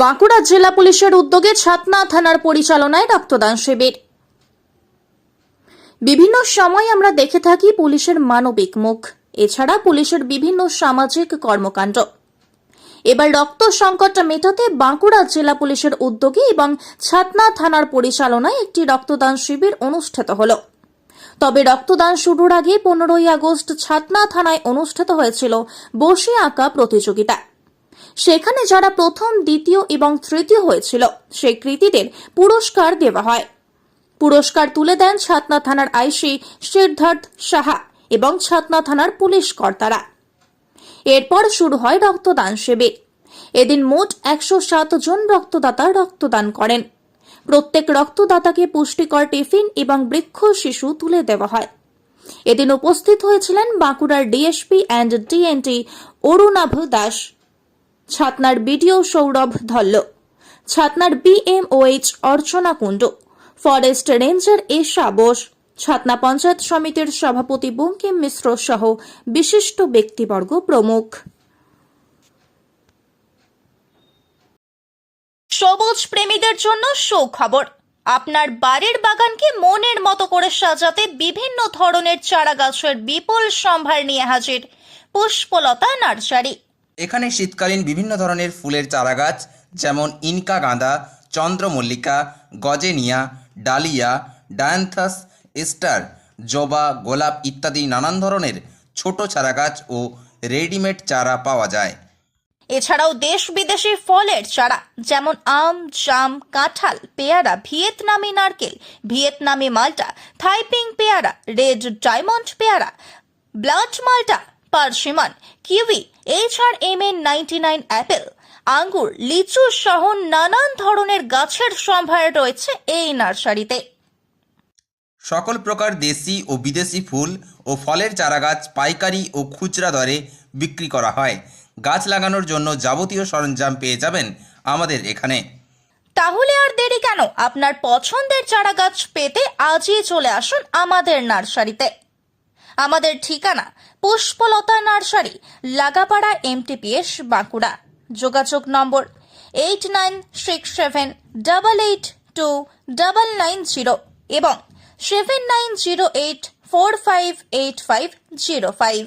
বাঁকুড়া জেলা পুলিশের উদ্যোগে ছাতনা থানার পরিচালনায় রক্তদান শিবির। বিভিন্ন সময় আমরা দেখে থাকি পুলিশের মানবিক মুখ। এছাড়া পুলিশের বিভিন্ন সামাজিক কর্মকাণ্ড। এবার রক্ত সংকট মেটাতে বাঁকুড়া জেলা পুলিশের উদ্যোগে এবং ছাতনা থানার পরিচালনায় একটি রক্তদান শিবির অনুষ্ঠিত হলো। তবে রক্তদান শুরুর আগে পনেরোই আগস্ট ছাতনা থানায় অনুষ্ঠিত হয়েছিল বসে আঁকা প্রতিযোগিতা। সেখানে যারা প্রথম, দ্বিতীয় এবং তৃতীয় হয়েছিল, সেই কৃতীদের পুরস্কার দেওয়া হয়। পুরস্কার তুলে দেন ছাতনা থানার আইসি সিদ্ধার্থ সাহা এবং ছাতনা থানার পুলিশ কর্তারা। এরপর শুরু হয় রক্তদান শিবির। এদিন মোট একশো সাত জন রক্তদাতা রক্তদান করেন। প্রত্যেক রক্তদাতাকে পুষ্টিকর টিফিন এবং বৃক্ষ শিশু তুলে দেওয়া হয়। এদিন উপস্থিত হয়েছিলেন বাঁকুড়ার DSP and DNT Arunabha Das. ছাতনার BDO Sourav Dhalla. ছাতনার BMOH Archana Kundu. Forest ranger Esha Bose. Chhatna panchayat সমিতির সভাপতি বঙ্কিম মিশ্র সহ বিশিষ্ট ব্যক্তিবর্গ প্রমুখ। সবুজ প্রেমীদের জন্য সুখবর। আপনার বাড়ির বাগানকে মনের মতো করে সাজাতে বিভিন্ন ধরনের চারা গাছের বিপুল সম্ভার নিয়ে হাজির পুষ্পলতা নার্সারি। এখানে শীতকালীন বিভিন্ন ধরনের ফুলের চারাগাছ, যেমন ইনকা গাঁদা, চন্দ্রমল্লিকা, গজেনিয়া, ডালিয়া, ডায়ান্থাস স্টার জবা, গোলাপ ইত্যাদি নানান ধরনের ছোট চারাগাছ ও রেডিমেড চারা পাওয়া যায়। এছাড়াও দেশ বিদেশি ফলের চারা, যেমন আম, জাম, কাঁঠাল, পেয়ারা, ভিয়েতনামি নারকেল, ভিয়েতনামি মাল্টা, থাইপিং পেয়ারা, রেড ডায়মন্ড পেয়ারা, ব্লাড মাল্টা persimmon kiwi H R M N ninety nine apple আঙ্গুর লিচু সহ নানান ধরনের গাছের সম্ভার রয়েছে এই নার্সারিতে। সকল প্রকার দেশি ও বিদেশি ফুল ও ফলের চারাগাছ পাইকারি ও খুচরা দরে বিক্রি করা হয়। গাছ লাগানোর জন্য যাবতীয় সরঞ্জাম পেয়ে যাবেন আমাদের এখানে। তাহলে আর দেরি কেন? আপনার পছন্দের চারা গাছ পেতে আজই চলে আসুন আমাদের নার্সারিতে। আমাদের ঠিকানা পুষ্পলতা নার্সারি, লাগাপাড়া এমটিপিএস বাঁকুড়া। যোগাযোগ নম্বর eight nine six seven double eight two double nine zero এবং seven nine zero eight four five eight five zero five.